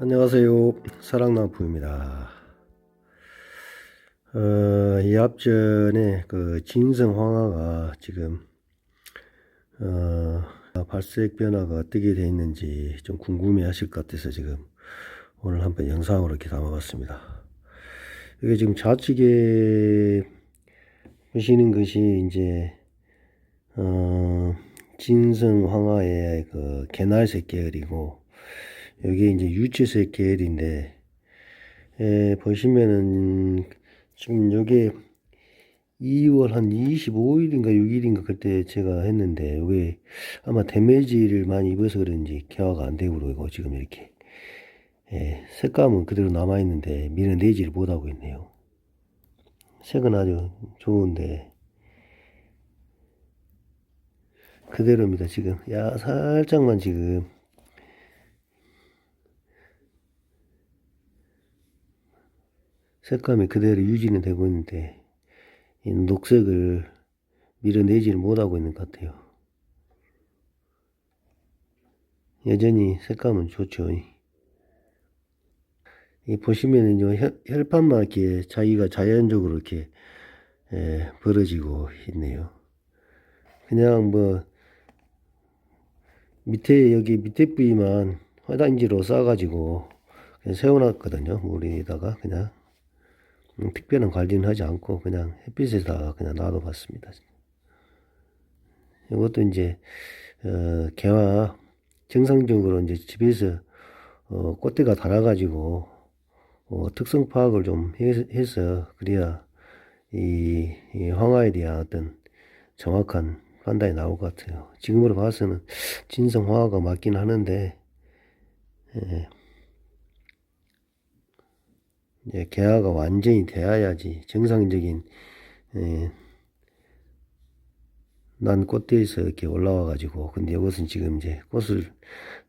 안녕하세요. 사랑나무입니다. 어, 이 앞전에 그 진성황화가 지금 어, 발색 변화가 어떻게 되어 있는지 좀 궁금해 하실 것 같아서 지금 오늘 한번 영상으로 이렇게 담아봤습니다. 이게 지금 좌측에 보시는 것이 이제 어, 진성황화의 그 개날색 계열이고 여기 이제 유채색 계열인데 에, 보시면은 지금 요게 2월 한 25일인가 6일인가 그때 제가 했는데 요게 아마 데미지를 많이 입어서 그런지 개화가 안 되고 그러고 지금 이렇게. 예, 색감은 그대로 남아 있는데 밀어내지를 못하고 있네요. 색은 아주 좋은데. 그대로입니다 지금. 야 살짝만 지금 색감이 그대로 유지는 되고 있는데 이 녹색을 밀어내지를 못하고 있는 것 같아요. 여전히 색감은 좋죠. 이 보시면은 혈판만 이렇게 자기가 자연적으로 이렇게 에, 벌어지고 있네요. 그냥 뭐 밑에 여기 밑에 부위만 화단지로 싸가지고 그냥 세워놨거든요. 물에다가 그냥 음, 특별한 관리는 하지 않고 그냥 햇빛에다가 그냥 놔둬봤습니다. 이것도 이제 어, 개화 정상적으로 이제 집에서 어, 꽃대가 달아가지고 어, 특성 파악을 좀 해- 해서 그래야 이, 이 황화에 대한 어떤 정확한 판단이 나올 것 같아요. 지금으로 봐서는 진성 황화가 맞긴 하는데 예, 이제 개화가 완전히 돼야지 정상적인 예, 난 꽃대에서 이렇게 올라와 가지고. 근데 이것은 지금 이제 꽃을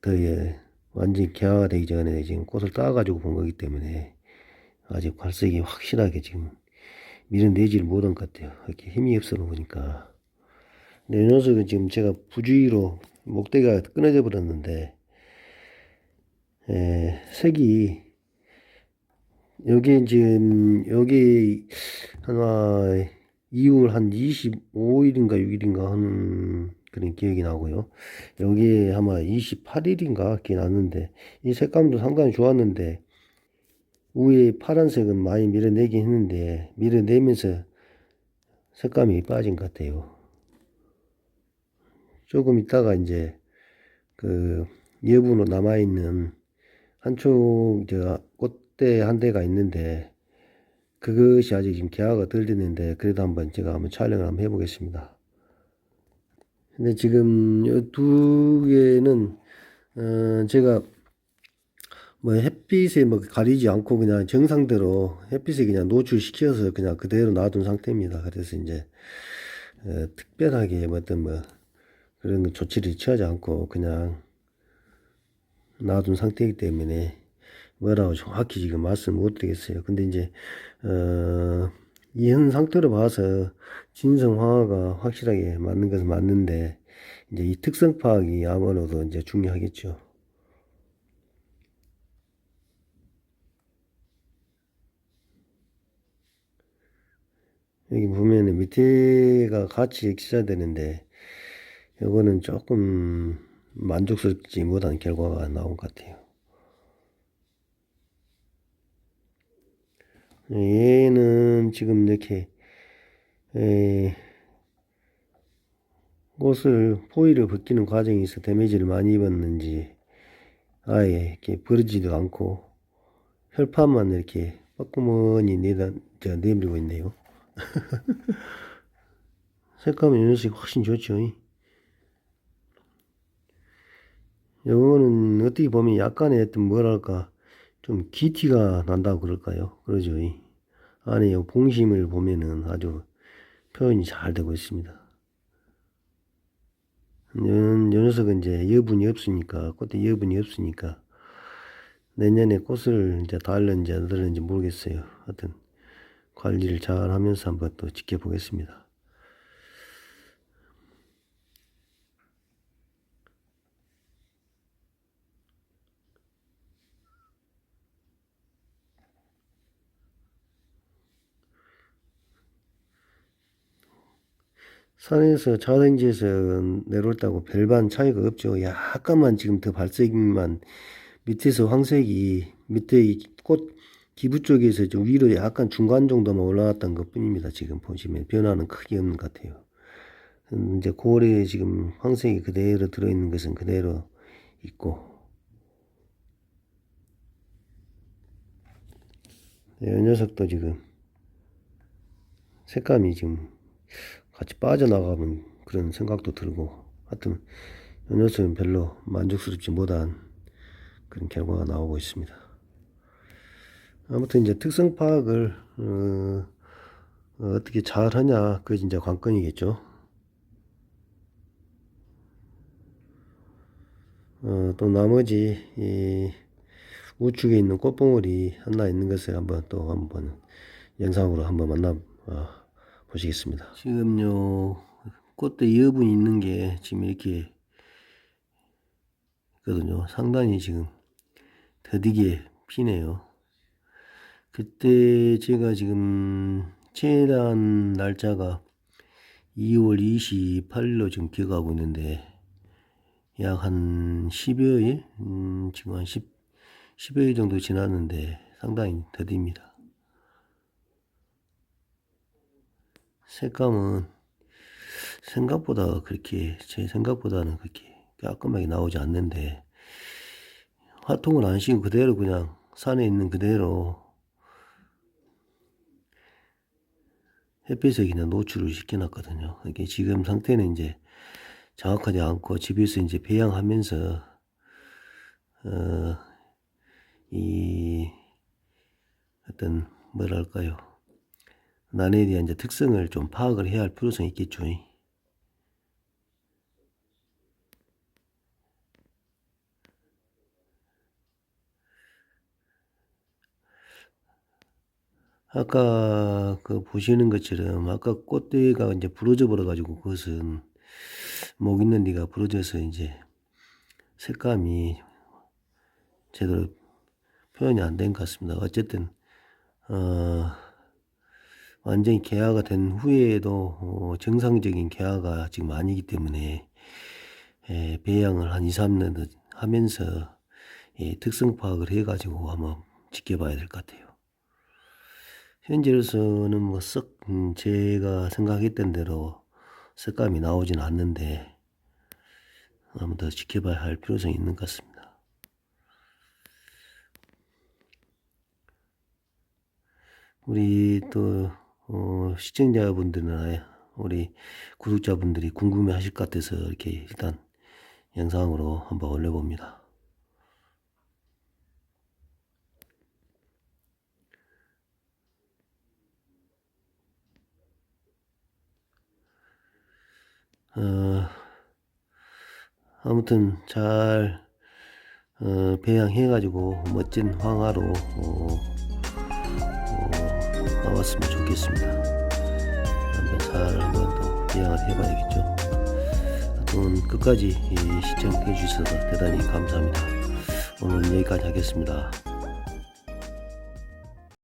더 예, 완전히 개화가 되기 전에 지금 꽃을 따 가지고 본 거기 때문에 아직 발색이 확실하게 지금 밀어내지를 못한 것 같아요. 이렇게 힘이 없어 보니까. 근데 이 녀석은 지금 제가 부주의로 목대가 끊어져 버렸는데 예, 색이 여기 지금 여기 아마 2월 한 25일인가 6일인가 하는 그런 기억이 나고요. 여기에 아마 28일인가 기억이 났는데 이 색감도 상당히 좋았는데 위에 파란색은 많이 밀어내긴 했는데 밀어내면서 색감이 빠진 것 같아요. 조금 있다가 이제 그 여분으로 남아있는 한쪽 저꽃 대한 대가 있는데 그것이 아직 지금 개화가 덜 됐는데 그래도 한번 제가 한번 촬영을 한번 해보겠습니다. 근데 지금 이 두 개는 어 제가 뭐 햇빛에 뭐 가리지 않고 그냥 정상대로 햇빛에 그냥 노출시켜서 그냥 그대로 놔둔 상태입니다. 그래서 이제 어, 특별하게 뭐 어떤 뭐 그런 거 조치를 취하지 않고 그냥 놔둔 상태이기 때문에 뭐라고 정확히 지금 말씀 못 드리겠어요. 근데 이제 어, 이현 상태로 봐서 진성황화가 확실하게 맞는 것은 맞는데 이제 이 특성 파악이 아무래도 이제 중요하겠죠. 여기 보면은 밑에가 같이 익혀야 되는데 이거는 조금 만족스럽지 못한 결과가 나온 것 같아요. 얘는 지금 이렇게 에, 옷을 포일을 벗기는 있어 데미지를 많이 입었는지 아예 이렇게 버리지도 않고 혈판만 이렇게 빠꾸머니 내다 저 내밀고 있네요. 색감은 이 녀석이 훨씬 좋죠. 요거는 어떻게 보면 약간의 어떤 뭐랄까 좀 기티가 난다고 그럴까요? 그러죠. 안에 요 봉심을 보면은 아주 표현이 잘 되고 있습니다. 요, 요 녀석은 이제 여분이 없으니까 꽃에 여분이 없으니까 내년에 꽃을 이제 달는지 안 달는지 모르겠어요. 하여튼 관리를 잘 하면서 한번 또 지켜보겠습니다. 산에서 자생지에서 내려올 때하고 별반 차이가 없죠. 약간만 지금 더 발색만 밑에서 황색이 밑에 이꽃 기부 쪽에서 좀 위로 약간 중간 정도만 올라갔던 것 뿐입니다. 지금 보시면 변화는 크게 없는 것 같아요. 음, 이제 고래에 지금 황색이 그대로 들어있는 것은 그대로 있고 네, 이 녀석도 지금 색감이 지금 같이 빠져나가면 그런 생각도 들고 하여튼 이 녀석은 별로 만족스럽지 못한 그런 결과가 나오고 있습니다. 아무튼 이제 특성 파악을 어, 어, 떻게 잘 하냐 그게 이제 관건이겠죠. 어, 또 나머지 이 우측에 있는 꽃봉오리 하나 있는 것을 한번 또 한번 영상으로 한번 만나 어, 보시겠습니다. 지금요 꽃대 여분이 있는 게 지금 이렇게 있거든요. 상당히 지금 더디게 피네요. 그때 제가 지금 체란 날짜가 2월 28일로 지금 기억하고 있는데 약 한 10여일? 음, 지금 한 10, 10여일 정도 지났는데 상당히 더딥니다. 색감은 생각보다 그렇게 제 생각보다는 그렇게 깔끔하게 나오지 않는데 화통을 안 씌고 그대로 그냥 산에 있는 그대로 햇빛에 그냥 노출을 시켜놨거든요. 이게 지금 상태는 이제 정확하지 않고 집에서 이제 배양하면서 어, 이 어떤 뭐랄까요 난에 대한 이제 특성을 좀 파악을 해야 할 필요성이 있겠죠. 아까 그 보시는 것처럼 아까 꽃대가 이제 부러져 버려 가지고 그것은 목 있는 데가 부러져서 이제 색감이 제대로 표현이 안 된 것 같습니다. 어쨌든 어 완전히 개화가 된 후에도 어 정상적인 개화가 지금 아니기 때문에 에 배양을 한 2, 3년 하면서 예 특성 파악을 해 가지고 한번 지켜봐야 될 것 같아요. 현재로서는 뭐 썩 음, 제가 생각했던 대로 색감이 나오진 않는데 한번 더 지켜봐야 할 필요성이 있는 것 같습니다. 우리 또 어, 시청자분들이나 우리 구독자분들이 궁금해 하실 것 같아서 이렇게 일단 영상으로 한번 올려봅니다. 어, 아무튼 잘 어, 배양해가지고 멋진 황화로 어, 어, 나왔으면 좋겠습니다. 한번 잘 한번 또 배양을 해봐야겠죠. 하여튼 끝까지 이 시청해 주셔서 대단히 감사합니다. 오늘 여기까지 하겠습니다.